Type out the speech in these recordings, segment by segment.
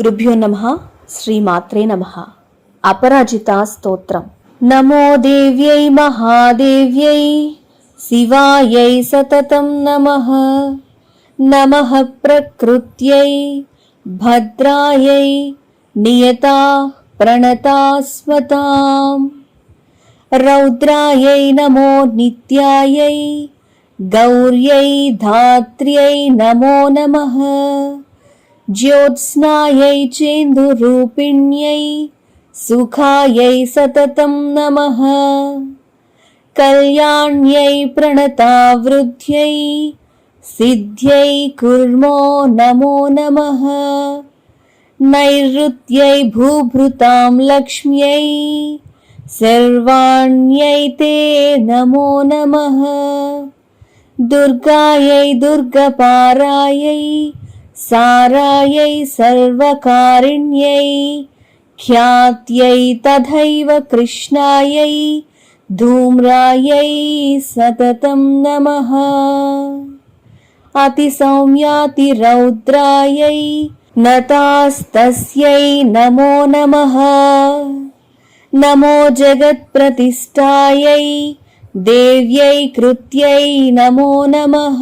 గురుభ్యో నమ. శ్రీమాత్రే నమ. అపరాజిత స్తోత్రం. నమో దేవ్యై మహాదేవ్యై శివాయై సతతం నమ. నమ ప్రకృత్యై భద్రాయై నియతా ప్రణతాస్వతాం రౌద్రాయై నమో నిత్యాయై గౌర్యై ధాత్ర్యై నమో నమః. ज्योत्स्नायै चेन्दुरूपिण्यै सुखायै सततं नमः। कल्याण्यै प्रणतावृद्ध्यै सिद्ध्यै कुर्मो नमो नमः। नैऋत्यै भूभृतां लक्ष्म्यै सर्वाण्यै ते नमो नमः। दुर्गायै दुर्गपारायै सारायै सर्वकारिण्यै ख्यात्यै तथैव कृष्णायै धूम्रायै सततं नमः अतिसौम्यातिरौद्रायै नतास्तस्यै नमो नमः नमो जगत्प्रतिष्ठायै देव्यै कृत्यै नमो नमः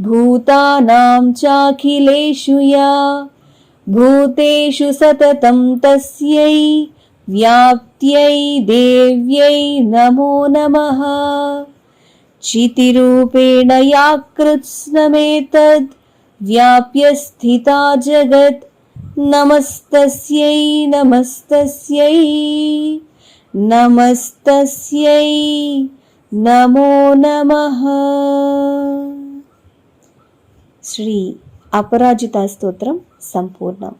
भूतानां चाखिलेषु या, भूतेषु सततं तस्यै, व्याप्त्यै देव्यै नमो नमः। चितिरूपेण या कृत्स्नमेतद् व्याप्य स्थिता जगत्, नमस्तस्यै नमस्तस्यै नमस्तस्यै, नमो नमः। శ్రీ అపరాజిత స్తోత్రం సంపూర్ణం.